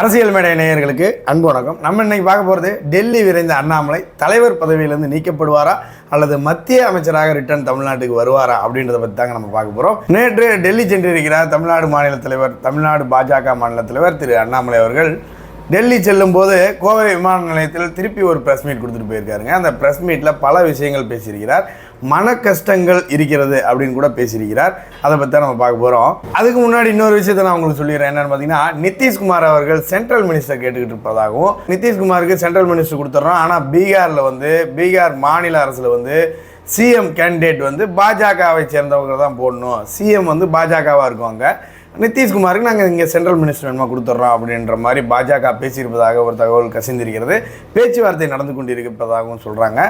அரசியல் மேடை நேயர்களுக்கு அன்பு வணக்கம். நம்ம இன்னைக்கு பார்க்க போகிறது டெல்லி விரைந்த அண்ணாமலை தலைவர் பதவியிலிருந்து நீக்கப்படுவாரா அல்லது மத்திய அமைச்சராக ரிட்டர்ன் தமிழ்நாட்டுக்கு வருவாரா அப்படின்றத பற்றி தாங்க நம்ம பார்க்க போகிறோம் நேற்று டெல்லி சென்றிருக்கிறார் தமிழ்நாடு மாநில தலைவர் தமிழ்நாடு பாஜக மாநில தலைவர் திரு அண்ணாமலை அவர்கள். டெல்லி செல்லும்போது கோவை விமான நிலையத்தில் திருப்பி ஒரு ப்ரெஸ் மீட் கொடுத்துட்டு போயிருக்காருங்க. அந்த ப்ரெஸ் மீட்டில் பல விஷயங்கள் பேசியிருக்கிறார். மன கஷ்டங்கள் இருக்கிறது அப்படின்னு கூட பேசியிருக்கிறார். அதை பற்றி தான் நம்ம பார்க்க போகிறோம் அதுக்கு முன்னாடி இன்னொரு விஷயத்தை நான் உங்களுக்கு சொல்லிடுறேன். என்னென்னு பார்த்தீங்கன்னா நிதிஷ்குமார் அவர்கள் சென்ட்ரல் மினிஸ்டர் கேட்டுக்கிட்டு இருப்பதாகவும் நிதிஷ்குமாருக்கு சென்ட்ரல் மினிஸ்டர் கொடுத்துட்றோம் ஆனால் பீகாரில் வந்து பீகார் மாநில அரசில் வந்து சிஎம் கேண்டிடேட் வந்து பாஜகவை சேர்ந்தவங்க தான் போடணும். சிஎம் வந்து பாஜகவாக இருக்கும் அங்கே நிதிஷ்குமாருக்கு நாங்கள் இங்கே சென்ட்ரல் மினிஸ்டர் வேணுமா கொடுத்துட்றோம் அப்படின்ற மாதிரி பாஜக பேசியிருப்பதாக ஒரு தகவல் கசிந்திருக்கிறது. பேச்சுவார்த்தை நடந்து கொண்டிருப்பதாகவும் சொல்கிறாங்க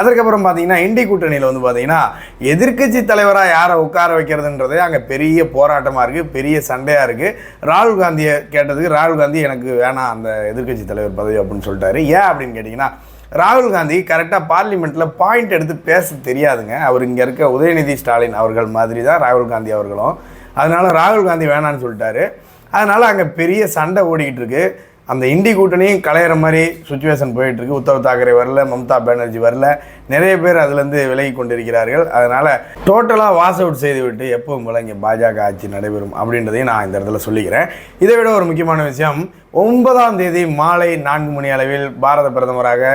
அதற்கப்புறம் பார்த்தீங்கன்னா இண்டி கூட்டணியில் வந்து பார்த்தீங்கன்னா எதிர்க்கட்சி தலைவராக யாரை உட்கார வைக்கிறதுன்றதே அங்கே பெரிய போராட்டமாக இருக்குது பெரிய சண்டையாக இருக்குது ராகுல் காந்தியை கேட்டதுக்கு ராகுல் காந்தி எனக்கு வேணாம் அந்த எதிர்க்கட்சி தலைவர் பதவி அப்படின்னு சொல்லிட்டாரு. ஏன் அப்படின்னு கேட்டிங்கன்னா ராகுல் காந்தி கரெக்டாக பார்லிமெண்ட்டில் பாயிண்ட் எடுத்து பேச தெரியாதுங்க. அவர் இங்கே இருக்க உதயநிதி ஸ்டாலின் அவர்கள் மாதிரி தான் ராகுல் காந்தி அவர்களும். அதனால ராகுல் காந்தி வேணான்னு சொல்லிட்டாரு. அதனால் அங்கே பெரிய சண்டை ஓடிக்கிட்டு இருக்கு. அந்த இண்டி கூட்டணியும் கலையிற மாதிரி சுச்சுவேஷன் போயிட்டுருக்கு. உத்தவ் தாக்கரே வரல மம்தா பானர்ஜி வரல. நிறைய பேர் அதுலேருந்து விலகி கொண்டிருக்கிறார்கள். அதனால் டோட்டலாக வாஸ் அவுட் செய்துவிட்டு எப்பவும் போல இங்கே பாஜக ஆட்சி நடைபெறும் அப்படின்றதையும் நான் இந்த இடத்துல சொல்லிக்கிறேன். இதை விட ஒரு முக்கியமான விஷயம் ஒன்பதாம் தேதி மாலை நான்கு மணி அளவில் பாரத பிரதமராக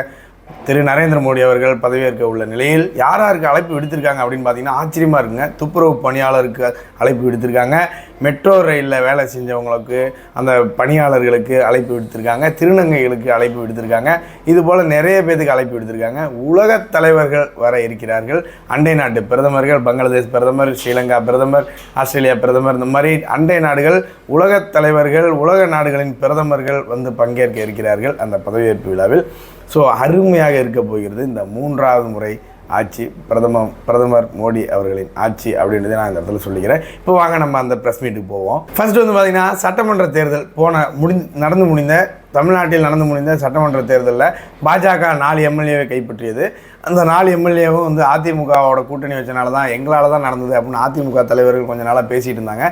திரு நரேந்திர மோடி அவர்கள் பதவியேற்க உள்ள நிலையில் யார் யாருக்கு அழைப்பு விடுத்திருக்காங்க அப்படின்னு பார்த்தீங்கன்னா ஆச்சரியமாக இருக்குங்க. துப்புரவு பணியாளருக்கு அழைப்பு விடுத்திருக்காங்க. மெட்ரோ ரயிலில் வேலை செஞ்சவங்களுக்கு அந்த பணியாளர்களுக்கு அழைப்பு விடுத்திருக்காங்க. திருநங்கைகளுக்கு அழைப்பு விடுத்திருக்காங்க. இது போல் நிறைய பேருக்கு அழைப்பு விடுத்திருக்காங்க. உலகத் தலைவர்கள் வர இருக்கிறார்கள். அண்டை நாட்டு பிரதமர்கள் பங்களாதேஷ் பிரதமர் ஸ்ரீலங்கா பிரதமர் ஆஸ்திரேலியா பிரதமர் இந்த மாதிரி அண்டை நாடுகள் உலகத் தலைவர்கள் உலக நாடுகளின் பிரதமர்கள் வந்து பங்கேற்க இருக்கிறார்கள் அந்த பதவியேற்பு விழாவில். ஸோ அருமையாக இருக்க போகிறது இந்த மூன்றாவது முறை ஆட்சி பிரதமர் பிரதமர் மோடி அவர்களின் ஆட்சி அப்படின்றதை நான் இந்த இடத்துல சொல்லிக்கிறேன். இப்போ வாங்க நம்ம அந்த ப்ரெஸ் மீட்டுக்கு போவோம். ஃபர்ஸ்ட் வந்து பார்த்தீங்கன்னா சட்டமன்ற தேர்தல் போன முடி நடந்து முடிந்த தமிழ்நாட்டில் நடந்து முடிந்த சட்டமன்ற தேர்தலில் பாஜக நாலு எம்எல்ஏவை கைப்பற்றியது. அந்த நாலு எம்எல்ஏவும் வந்து அதிமுகவோட கூட்டணி வச்சனால தான் எங்களால் தான் நடந்தது அப்படின்னு அதிமுக தலைவர்கள் கொஞ்ச நாளாக பேசிகிட்டு இருந்தாங்க.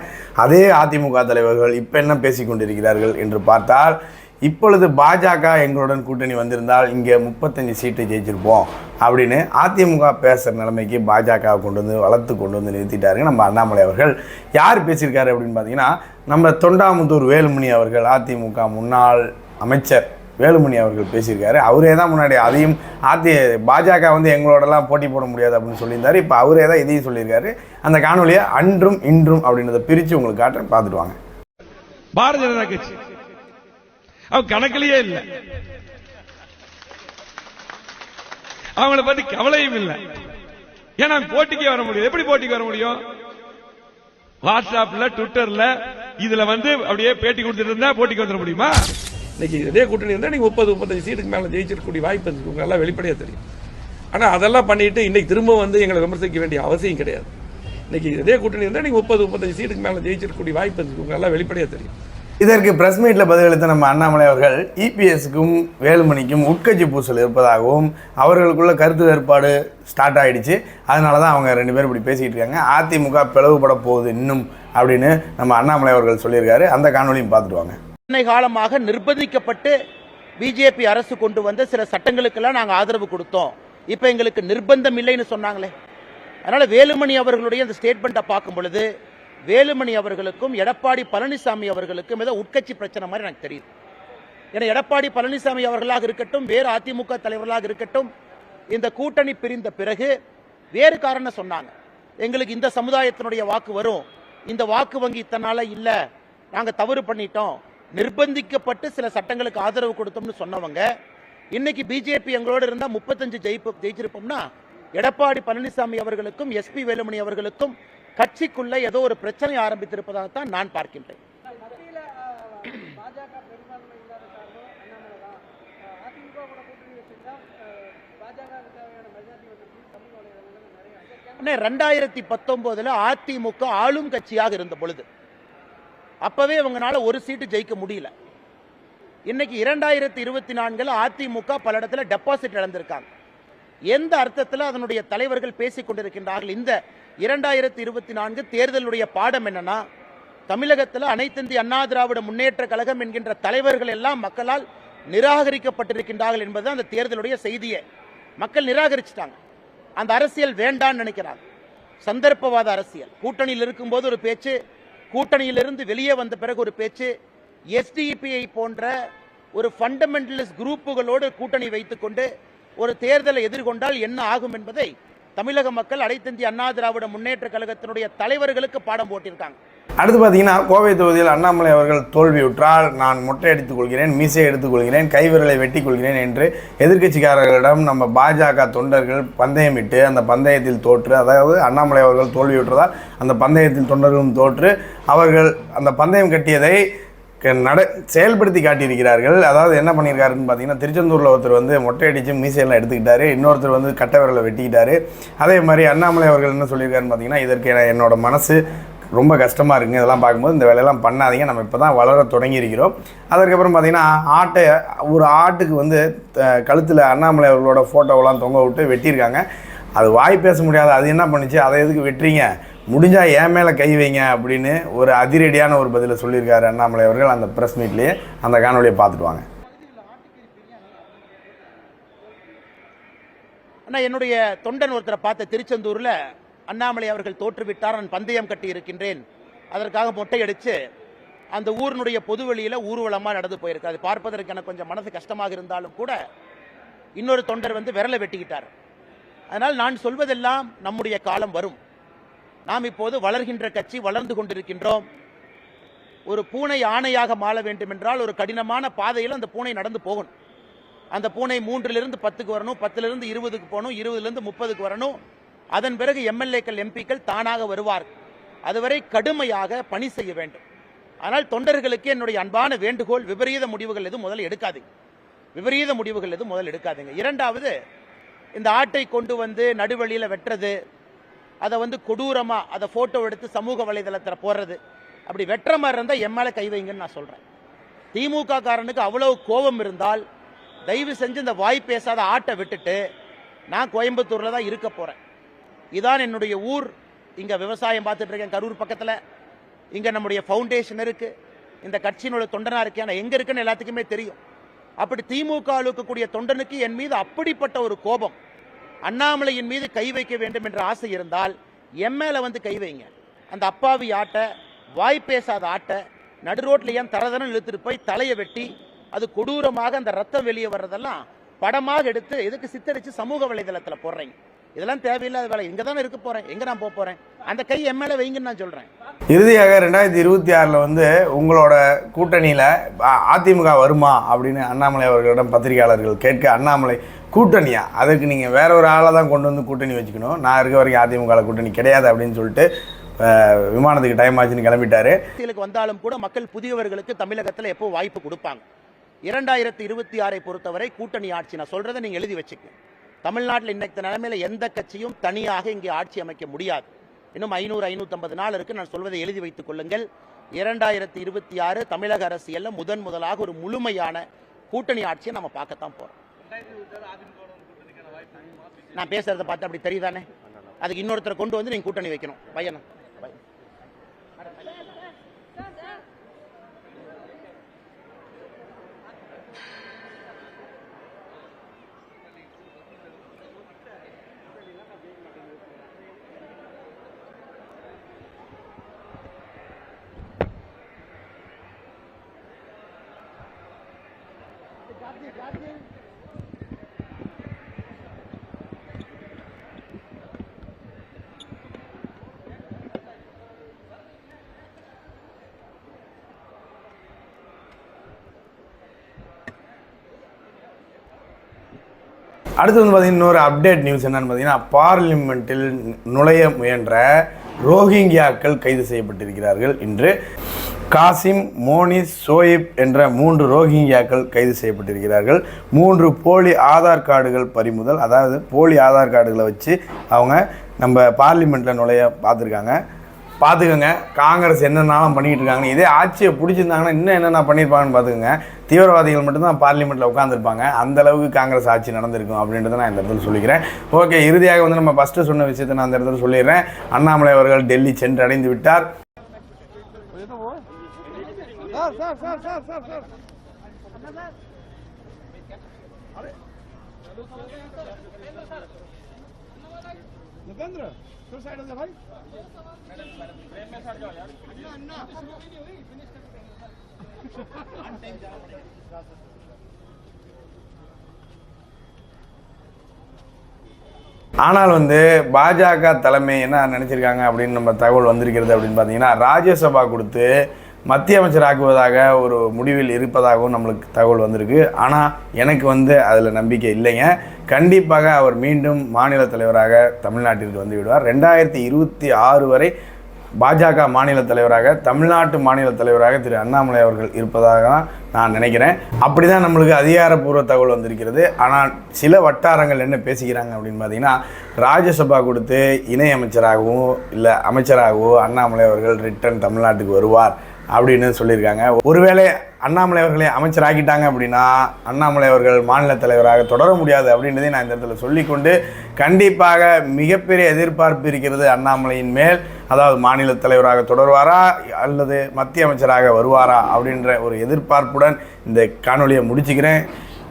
அதே அதிமுக தலைவர்கள் இப்போ என்ன பேசி கொண்டிருக்கிறார்கள் என்று பார்த்தால் இப்பொழுது பாஜக எங்களுடன் கூட்டணி வந்திருந்தால் இங்கே முப்பத்தஞ்சு சீட்டு ஜெயிச்சிருப்போம் அப்படின்னு அதிமுக பேசுகிற நிலைமைக்கு பாஜக கொண்டு வந்து வளர்த்து கொண்டு வந்து நிறுத்திட்டாருங்க நம்ம அண்ணாமலை அவர்கள். யார் பேசியிருக்காரு அப்படின்னு பார்த்தீங்கன்னா நம்ம தொண்டாமுத்தூர் வேலுமணி அவர்கள் அதிமுக முன்னாள் அமைச்சர் வேலுமணி அவர்கள் பேசியிருக்காரு. அவரே தான் முன்னாடி அதையும் அதி பாஜக வந்து எங்களோடலாம் போட்டி போட முடியாது அப்படின்னு சொல்லியிருந்தாரு. இப்போ அவரே தான் இதையும் சொல்லியிருக்காரு. அந்த காணொலியை அன்றும் இன்றும் அப்படின்றத பிரித்து உங்களுக்கு காட்டுறேன். பார்த்துட்டு வாங்க. பாரதிய ஜனதா கட்சி. அவன் கணக்கிலேயே இல்ல. அவங்கள பத்தி கவலையும் இல்ல. ஏன்னா போட்டிக்கு வர முடியும் எப்படி போட்டிக்கு வர முடியும்? வாட்ஸ்அப்ல ட்விட்டர்ல இதுல வந்து அப்படியே பேட்டி கொடுத்துட்டு இருந்தா போட்டிக்கு வந்துட முடியுமா? இன்னைக்கு இதே கூட்டணி இருந்தா நீங்க முப்பது முப்பத்தஞ்சு சீட்டுக்கு மேல ஜெயிச்சிருக்கக்கூடிய வாய்ப்பு இருக்கு. உங்களுக்கு எல்லாம் வெளிப்படையா தெரியும். ஆனா அதெல்லாம் பண்ணிட்டு இன்னைக்கு திரும்ப வந்து எங்களை விமர்சிக்க வேண்டிய அவசியம் கிடையாது. இன்னைக்கு இதே கூட்டணி இருந்தா நீங்க முப்பது முப்பத்தஞ்சு சீட்டுக்கு மேல ஜெயிச்சிருக்கக்கூடிய வாய்ப்பு இருக்கு. உங்களுக்கு எல்லாம் வெளிப்படையா தெரியும். இதற்கு பிரஸ் மீட்டில் பதிலளித்த நம்ம அண்ணாமலை அவர்கள் இபிஎஸ்க்கும் வேலுமணிக்கும் உட்கட்சி பூசல் இருப்பதாகவும் அவர்களுக்குள்ள கருத்து வேறுபாடு ஸ்டார்ட் ஆயிடுச்சு. அதனால தான் அவங்க ரெண்டு பேரும் இப்படி பேசிக்கிட்டு இருக்காங்க. அதிமுக பிளவுபட போகுது இன்னும் அப்படின்னு நம்ம அண்ணாமலை அவர்கள் சொல்லியிருக்காரு. அந்த காணொலியும் பார்த்துட்டு வாங்க. அன்னை காலமாக நிர்பந்திக்கப்பட்டு பிஜேபி அரசு கொண்டு வந்த சில சட்டங்களுக்கெல்லாம் நாங்கள் ஆதரவு கொடுத்தோம். இப்போ எங்களுக்கு நிர்பந்தம் இல்லைன்னு சொன்னாங்களே. அதனால் வேலுமணி அவர்களுடைய அந்த ஸ்டேட்மெண்ட்டை பார்க்கும் பொழுது வேலுமணி அவர்களுக்கும் எடப்பாடி பழனிசாமி அவர்களுக்கும் ஏதோ உட்கட்சி பிரச்சனை மாதிரி எனக்கு தெரியுது. ஏன்னா எடப்பாடி பழனிசாமி அவர்களாக இருக்கட்டும் வேறு அதிமுக தலைவர்களாக இருக்கட்டும் இந்த கூட்டணி பிரிந்த பிறகு வேறு காரணம் சொன்னாங்க. எங்களுக்கு இந்த சமுதாயத்தினுடைய வாக்கு வரும். இந்த வாக்கு வங்கி இத்தனால இல்லை. நாங்கள் தவறு பண்ணிட்டோம். நிர்பந்திக்கப்பட்டு சில சட்டங்களுக்கு ஆதரவு கொடுத்தோம்னு சொன்னவங்க இன்னைக்கு பிஜேபி எங்களோட இருந்தால் முப்பத்தஞ்சு ஜெயிப்பு ஜெயிச்சிருப்போம்னா எடப்பாடி பழனிசாமி அவர்களுக்கும் எஸ்பி வேலுமணி அவர்களுக்கும் கட்சிக்குள்ள ஏதோ ஒரு பிரச்சனை ஆரம்பித்திருப்பதாகத்தான் நான் பார்க்கின்றேன். ரெண்டாயிரத்தி பத்தொன்பதுல அதிமுக ஆளும் கட்சியாக இருந்த பொழுது அப்பவே இவங்கனால ஒரு சீட்டு ஜெயிக்க முடியல. இன்னைக்கு இரண்டாயிரத்தி இருபத்தி நான்குல அதிமுக பல இடத்துல டெபாசிட் இழந்திருக்காங்க. எந்த அர்த்தத்தில் அதனுடைய தலைவர்கள் பேசிக் கொண்டிருக்கின்றார்கள்? இந்த இரண்டாயிரத்தி இருபத்தி நான்கு தேர்தலுடைய பாடம் என்னன்னா தமிழகத்தில் அனைத்திந்திய அண்ணா திராவிட முன்னேற்ற கழகம் என்கின்ற தலைவர்கள் எல்லாம் மக்களால் நிராகரிக்கப்பட்டிருக்கின்றார்கள் என்பது அந்த தேர்தலுடைய செய்தியை. மக்கள் நிராகரிச்சிட்டாங்க. அந்த அரசியல் வேண்டான்னு நினைக்கிறாங்க. சந்தர்ப்பவாத அரசியல். கூட்டணியில் இருக்கும்போது ஒரு பேச்சு கூட்டணியிலிருந்து வெளியே வந்த பிறகு ஒரு பேச்சு எஸ்டிபிஐ போன்ற ஒரு ஃபண்டமெண்டலிஸ்ட் குரூப்புகளோடு கூட்டணி வைத்துக்கொண்டு ஒரு தேர்தலை எதிர்கொண்டால் என்ன ஆகும் என்பதை தமிழக மக்கள் அனைத்திந்திய அண்ணா திராவிட முன்னேற்ற கழகத்தினுடைய தலைவர்களுக்கு பாடம் போட்டிருக்காங்க. அடுத்து பார்த்தீங்கன்னா கோவை தொகுதியில் அண்ணாமலை அவர்கள் தோல்வியுற்றால் நான் மொட்டை எடுத்துக் கொள்கிறேன் மீசை எடுத்துக் கொள்கிறேன் கைவிரலை வெட்டிக் கொள்கிறேன் என்று எதிர்கட்சிக்காரர்களிடம் நம்ம பாஜக தொண்டர்கள் பந்தயமிட்டு அந்த பந்தயத்தில் தோற்று அதாவது அண்ணாமலை அவர்கள் தோல்வியுற்றதால் அந்த பந்தயத்தில் தொண்டர்களும் தோற்று அவர்கள் அந்த பந்தயம் கட்டியதை நட செயல்படுத்தி காட்டியிருக்கிறார்கள். அதாவது என்ன பண்ணியிருக்காருன்னு பார்த்தீங்கன்னா திருச்செந்தூரில் ஒருத்தர் வந்து மொட்டை அடித்து மீசையெல்லாம் எடுத்துக்கிட்டாரு. இன்னொருத்தர் வந்து கட்டை விரலை வெட்டிக்கிட்டாரு. அதே மாதிரி அண்ணாமலை அவர்கள் என்ன சொல்லியிருக்காருன்னு பார்த்தீங்கன்னா இதற்கு என்னோட மனசு ரொம்ப கஷ்டமாக இருக்குங்க. இதெல்லாம் பார்க்கும்போது இந்த வேலையெல்லாம் பண்ணாதீங்க. நம்ம இப்போ தான் வளர தொடங்கியிருக்கிறோம். அதற்கப்புறம் பார்த்தீங்கன்னா ஆட்டை ஒரு ஆட்டுக்கு வந்து கழுத்தில் அண்ணாமலை அவர்களோட ஃபோட்டோவெல்லாம் தொங்க விட்டு வெட்டியிருக்காங்க. அது வாய் பேச முடியாது. அது என்ன பண்ணுச்சு? அதை எதுக்கு வெட்டுறீங்க? முடிஞ்சால் என் மேலே கை வைங்க அப்படின்னு ஒரு அதிரடியான ஒரு பதிலை சொல்லியிருக்காரு அண்ணாமலை அவர்கள் அந்த ப்ரெஸ் மீட்லேயே அந்த காணொலியை பார்த்துட்டு வாங்க. அண்ணா என்னுடைய தொண்டன் ஒருத்தரை பார்த்த திருச்செந்தூரில் அண்ணாமலை அவர்கள் தோற்றுவிட்டார். நான் பந்தயம் கட்டி இருக்கின்றேன். அதற்காக மொட்டை அடித்து அந்த ஊரினுடைய பொதுவெளியில் ஊர்வலமாக நடந்து போயிருக்கு. அது பார்ப்பதற்கு எனக்கு கொஞ்சம் மனசு கஷ்டமாக இருந்தாலும் கூட இன்னொரு தொண்டர் வந்து விரலை வெட்டிக்கிட்டார். அதனால் நான் சொல்வதெல்லாம் நம்முடைய காலம் வரும். நாம் இப்போது வளர்கின்ற கட்சி வளர்ந்து கொண்டிருக்கின்றோம். ஒரு பூனை ஆணையாக மாற வேண்டும் என்றால் ஒரு கடினமான பாதையில் அந்த பூனை நடந்து போகணும். அந்த பூனை மூன்றிலிருந்து பத்துக்கு வரணும் பத்திலிருந்து இருபதுக்கு போகணும் இருபதுலேருந்து முப்பதுக்கு வரணும். அதன் பிறகு எம்எல்ஏக்கள் எம்பிக்கள் தானாக வருவார் அதுவரை கடுமையாக பணி செய்ய வேண்டும். ஆனால் தொண்டர்களுக்கு என்னுடைய அன்பான வேண்டுகோள் விபரீத முடிவுகள் எதுவும் முதல் எடுக்காதீங்க. விபரீத முடிவுகள் எதுவும் முதல் எடுக்காதீங்க. இரண்டாவது இந்த ஆட்டை கொண்டு வந்து நடுவழியில் வெட்டுறது அதை வந்து கொடூரமா அதை போட்டோ எடுத்து சமூக வலைதளத்தில் போடுறது. அப்படி வெட்டுற மாதிரி இருந்தால் என் மேலே கை வைங்கன்னு நான் சொல்றேன். திமுக காரனுக்கு அவ்வளவு கோபம் இருந்தால் தயவு செஞ்சு இந்த வாய் பேசாத ஆட்டை விட்டுட்டு நான் கோயம்புத்தூர்ல தான் இருக்க போறேன். இதான் என்னுடைய ஊர். இங்க விவசாயம் பார்த்துட்டு இருக்கேன். கரூர் பக்கத்தில் இங்க நம்முடைய ஃபவுண்டேஷன் இருக்கு. இந்த கட்சியினுடைய தொண்டனா இருக்கேன் நான் எங்க இருக்குன்னு எல்லாத்துக்குமே தெரியும். அப்படி திமுக இருக்கக்கூடிய தொண்டனுக்கு என் மீது அப்படிப்பட்ட ஒரு கோபம். அண்ணாமலையின் மீது கை வைக்க வேண்டும் என்ற ஆசை இருந்தால் எம்எல்ஏ வந்து கை வைங்க. அந்த அப்பாவி ஆட்டை வாய் பேசாத ஆட்டை நடு ரோட்டில் ஏன் தரதரம் இழுத்துட்டு போய் தலையை வெட்டி அது கொடூரமாக அந்த ரத்தம் வெளியே வர்றதெல்லாம் படமாக எடுத்து எதுக்கு சித்தரித்து சமூக வலைதளத்தில் போடுறீங்க? இதெல்லாம் தேவையில்லாத வேலை. இங்கே தானே இருக்க போகிறேன் எங்கே நான் போக போகிறேன் அந்த கை எம்எல்ஏ வைங்கன்னு நான் சொல்கிறேன் இறுதியாக ரெண்டாயிரத்தி இருபத்தி ஆறில் வந்து உங்களோட கூட்டணியில் அதிமுக வருமா அப்படின்னு அண்ணாமலை அவர்களிடம் பத்திரிகையாளர்கள் கேட்க அண்ணாமலை கூட்டணியா? அதுக்கு நீங்கள் வேற ஒரு ஆளை தான் கொண்டு வந்து கூட்டணி வச்சுக்கணும். நான் இருக்க வரைக்கும் அதிமுக கூட்டணி கிடையாது அப்படின்னு சொல்லிட்டு விமானத்துக்கு டைம் ஆச்சுன்னு கிளம்பிட்டாரு. அரசியலுக்கு வந்தாலும் கூட மக்கள் புதியவர்களுக்கு தமிழகத்தில் எப்போ வாய்ப்பு கொடுப்பாங்க? இரண்டாயிரத்தி இருபத்தி ஆறை பொறுத்தவரை கூட்டணி ஆட்சி நான் சொல்றதை நீங்க எழுதி வச்சுக்கங்க. தமிழ்நாட்டில் இன்னைக்கு நிலைமையில எந்த கட்சியும் தனியாக இங்கே ஆட்சி அமைக்க முடியாது. இன்னும் ஐநூறு ஐநூற்றம்பது நாள் இருக்கு. நான் சொல்வதை எழுதி வைத்துக் கொள்ளுங்கள். இரண்டாயிரத்தி இருபத்தி ஆறு தமிழக அரசியலில் முதன் முதலாக ஒரு முழுமையான கூட்டணி ஆட்சியை நம்ம பார்க்கத்தான் போகிறோம் நான் பேசுறதை பார்த்து அப்படி தெரியுதானே? அதுக்கு இன்னொருத்தரை கொண்டு வந்து நீங்க கூட்டணி வைக்கணும். பையனை. அடுத்து வந்து பார்த்தீங்கன்னா இன்னொரு அப்டேட் நியூஸ் என்னன்னு பார்த்தீங்கன்னா பார்லிமெண்ட்டில் நுழைய முயன்ற ரோஹிங்கியாக்கள் கைது செய்யப்பட்டிருக்கிறார்கள். இன்று காசிம் மோனிஸ் சோயிப் என்ற மூன்று ரோஹிங்கியாக்கள் கைது செய்யப்பட்டிருக்கிறார்கள். மூன்று போலி ஆதார் கார்டுகள் பறிமுதல் அதாவது போலி ஆதார் கார்டுகளை வச்சு அவங்க நம்ம பார்லிமெண்ட்டில் நுழைய பார்த்துருக்காங்க. பார்த்துக்கோங்க. காங்கிரஸ் என்னென்னாலும் பண்ணிகிட்டு இருக்காங்கன்னு இதே ஆட்சியை பிடிச்சிருந்தாங்கன்னா இன்னும் என்னென்ன பண்ணியிருப்பாங்கன்னு பார்த்துக்கோங்க. தீவிரவாதிகள் மட்டும்தான் பார்லிமெண்ட்டில் உட்காந்துருப்பாங்க அந்த அளவுக்கு காங்கிரஸ் ஆட்சி நடந்திருக்கும் அப்படின்றத நான் இந்த இடத்துல சொல்லிக்கிறேன். ஓகே இறுதியாக வந்து நம்ம ஃபஸ்ட்டு சொன்ன விஷயத்தை நான் அந்த இடத்துல சொல்லிடுறேன். அண்ணாமலை அவர்கள் டெல்லி சென்று அடைந்து விட்டார் sir. sir sir sir sir sir Napendra तो साइड हो जा भाई ஆனால் வந்து பாஜக தலைமை என்ன நினச்சிருக்காங்க அப்படின்னு நம்ம தகவல் வந்திருக்கிறது அப்படின்னு பார்த்தீங்கன்னா ராஜ்யசபா கொடுத்து மத்திய அமைச்சர் ஆக்குவதாக ஒரு முடிவில் இருப்பதாகவும் நம்மளுக்கு தகவல் வந்திருக்கு ஆனால் எனக்கு வந்து அதில் நம்பிக்கை இல்லைங்க கண்டிப்பாக அவர் மீண்டும் மாநில தலைவராக தமிழ்நாட்டிற்கு வந்து விடுவார். ரெண்டாயிரத்தி இருபத்தி ஆறு வரை பாஜக மாநில தலைவராக தமிழ்நாட்டு மாநில தலைவராக திரு அண்ணாமலை அவர்கள் இருப்பதாக தான் நான் நினைக்கிறேன். அப்படி தான் நம்மளுக்கு அதிகாரப்பூர்வ தகவல் வந்திருக்கிறது. ஆனால் சில வட்டாரங்கள் என்ன பேசிக்கிறாங்க அப்படின்னு பார்த்தீங்கன்னா ராஜ்யசபா கொடுத்து இணை அமைச்சராகவோ இல்லை அமைச்சராகவோ அண்ணாமலை அவர்கள் ரிட்டர்ன் தமிழ்நாட்டுக்கு வருவார். அப்படின்னு சொல்லியிருக்காங்க. ஒருவேளை அண்ணாமலை அவர்களை அமைச்சராக்கிட்டாங்க அப்படின்னா அண்ணாமலை அவர்கள் மாநில தலைவராக தொடர முடியாது அப்படின்றதை நான் இந்த இடத்துல சொல்லிக்கொண்டு கண்டிப்பாக மிகப்பெரிய எதிர்பார்ப்பு இருக்கிறது அண்ணாமலையின் மேல். அதாவது மாநில தலைவராக தொடர்வாரா அல்லது மத்திய அமைச்சராக வருவாரா அப்படின்ற ஒரு எதிர்பார்ப்புடன் இந்த காணொலியை முடிச்சுக்கிறேன்.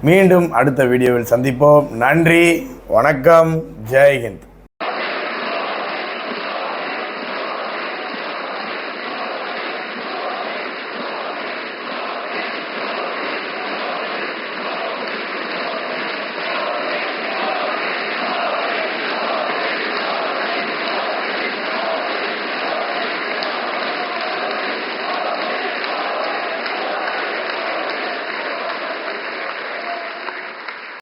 மீண்டும் அடுத்த வீடியோவில் சந்திப்போம். நன்றி வணக்கம் ஜெய்ஹிந்த்